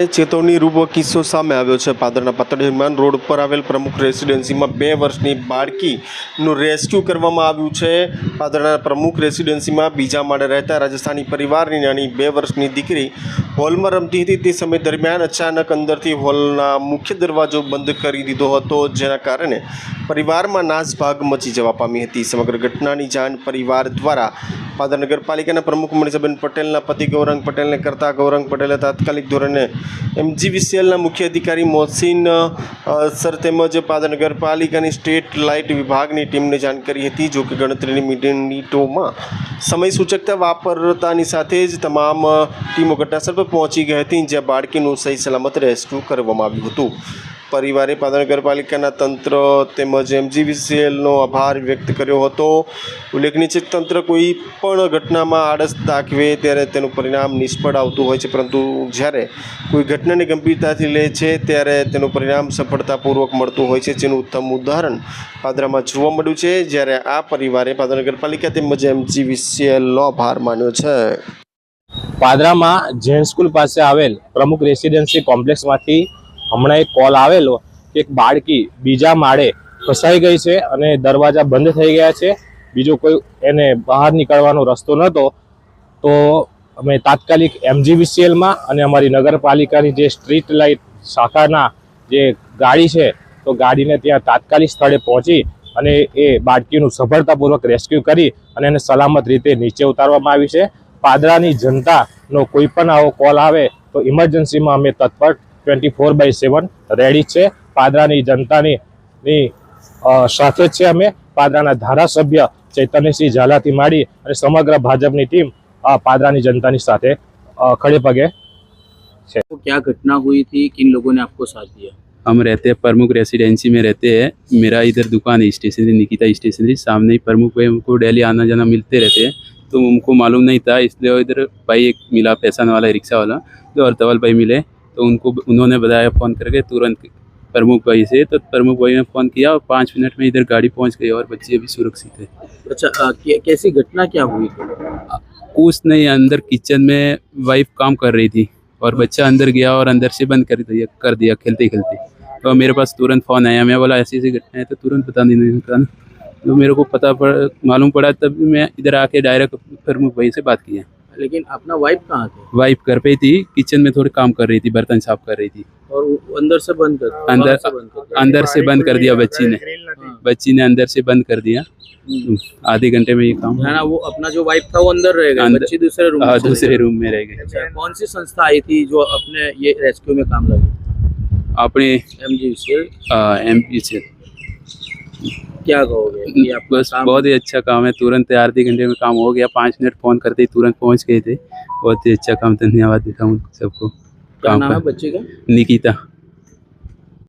ચેતવણી રૂપ કિસ્સો સામે આવ્યો છે. પાદરના પાતળી હનુમાન રોડ પર આવેલ પ્રમુખ રેસિડેન્સીમાં બે વર્ષની બાળકીનું રેસ્ક્યુ કરવામાં આવ્યું છે. પાદરના પ્રમુખ રેસિડેન્સીમાં બીજા માળે રહેતા રાજસ્થાની પરિવારની નાની બે વર્ષની દીકરી હોલમાં રમતી હતી. તે સમય દરમિયાન અચાનક અંદરથી હોલના મુખ્ય દરવાજો બંધ કરી દીધો હતો, જેના કારણે પરિવારમાં નાસભાગ મચી જવા પામી હતી. સમગ્ર ઘટનાની જાણ પરિવાર દ્વારા પાદર નગરપાલિકાના પ્રમુખ મનીષાબેન પટેલના પતિ ગૌરંગ પટેલને કરતા ગૌરંગ પટેલે તાત્કાલિક ધોરણે એમજીવીસીએલના મુખ્ય અધિકારી મોહસિન સર તેમજ નગરપાલિકાની સ્ટેટ લાઇટ વિભાગની ટીમને જાણ કરી હતી જો કે ગણતરીની મિનિટોમાં સમય સૂચકતા વાપરતાની સાથે જ તમામ ટીમો ઘટનાસ્થળ પર પહોંચી ગઈ હતી જ્યાં બાળકીનું સહી સલામત રેસ્ક્યુ કરવામાં આવ્યું હતું. પરિવારે પાદર નગરપાલિકાના તંત્ર તેમજ એમજીવીસીએલનો આભાર વ્યક્ત કર્યો હતો. ઉલ્લેખનીય છે તંત્ર કોઈ પણ ઘટનામાં આળસ દાખવે ત્યારે તેનું પરિણામ નિષ્ફળ આવતું હોય છે, પરંતુ જ્યારે કોઈ ઘટનાને ગંભીરતાથી લે છે ત્યારે તેનું પરિણામ સફળતાપૂર્વક મળતું હોય છે. જેનું ઉત્તમ ઉદાહરણ પાદરામાં જોવા મળ્યું છે, જ્યારે આ પરિવારે પાદર નગરપાલિકા તેમજ એમજીવીસીએલનો આભાર માન્યો છે. પાદરામાં જૈન સ્કૂલ પાસે આવેલ પ્રમુખ રેસિડેન્સી કોમ્પ્લેક્સમાંથી હમણાં એક કોલ આવેલો કે એક બાળકી બીજા માળે ફસાઈ ગઈ છે અને દરવાજા બંધ થઈ ગયા છે. બીજો કોઈ એને બહાર નીકળવાનો રસ્તો નહોતો તો અમે તાત્કાલિક એમજીવીસીએલમાં અને અમારી નગરપાલિકાની જે સ્ટ્રીટ લાઇટ શાખાના જે ગાડી છે, તો ગાડીને ત્યાં તાત્કાલિક સ્થળે પહોંચી અને એ બાળકીનું સફળતાપૂર્વક રેસ્ક્યુ કરી અને એને સલામત રીતે નીચે ઉતારવામાં આવી છે. પાદરાની જનતાનો કોઈ પણ આવો કોલ આવે તો ઇમરજન્સીમાં અમે તત્પર twenty four by seven ready છે પાદરાની જનતાની ની અ, સાથે જ છે અમે પાદરાના ધારાસભ્ય ચૈતન્યસિંહ ઝાલાથી માંડી અને સમગ્ર ભાજપની ટીમ અ, પાદરાની જનતાની સાથે અ, ખડે પગે तो क्या घटना हुई थी किन लोगों ने आपको साथ दिया हम रहते हैं प्रमुख रेसिडेंसी में रहते हैं मेरा इधर दुकान है स्टेशनरी निकिता स्टेशनरी सामने ही प्रमुख भाई हमको डेली आना जाना मिलते रहते हैं तो उनको मालूम नहीं था इसलिए इधर भाई एक मिला पैसा वाला रिक्शा वाला जो हरतवल भाई मिले तो उनको उन्होंने बताया फ़ोन करके तुरंत प्रमुख भाई से तो प्रमुख भाई ने फ़ोन किया और पाँच मिनट में इधर गाड़ी पहुँच गई और बच्चे अभी सुरक्षित है। अच्छा कै- कैसी घटना क्या हुई? कुछ नहीं अंदर किचन में वाइफ काम कर रही थी और बच्चा अंदर गया और अंदर से बंद कर दिया कर दिया खेलते खेलते तो मेरे पास तुरंत फ़ोन आया मैं बोला ऐसी ऐसी घटना है तो तुरंत बता देने का ना तो मेरे को पता पड़ मालूम पड़ा तब मैं इधर आके डायरेक्ट प्रमुख भाई से बात किया। लेकिन अपना वाइफ कहाँ थे? वाइफ घर पे थी किचन में थोड़ी काम कर रही थी बर्तन साफ़ कर रही थी। और अंदर से बंद कर अंदर- से बंद कर अंदर से बंद कर दिया बच्ची ने। बच्ची ने अंदर से बंद कर दिया। हम्म। आधे घंटे में ये काम है ना वो अपना जो वाइफ था वो अंदर रह गई अंदर- बच्ची दूसरे रूम हाँ, दूसरे रूम में रह गए अच्छा कौन सी संस्था आई थी जो अपने ये रेस्क्यू में काम लगी? अपने एम जी एम पी से क्या कहोगे ये आपका बस काम बहुत ही अच्छा काम है तुरंत आधे घंटे में काम हो गया पाँच मिनट फोन करते ही तुरंत पहुंच गए थे बहुत ही अच्छा काम धन्यवाद देता हूँ सबको क्या काम नाम है पर बच्चे का निकिता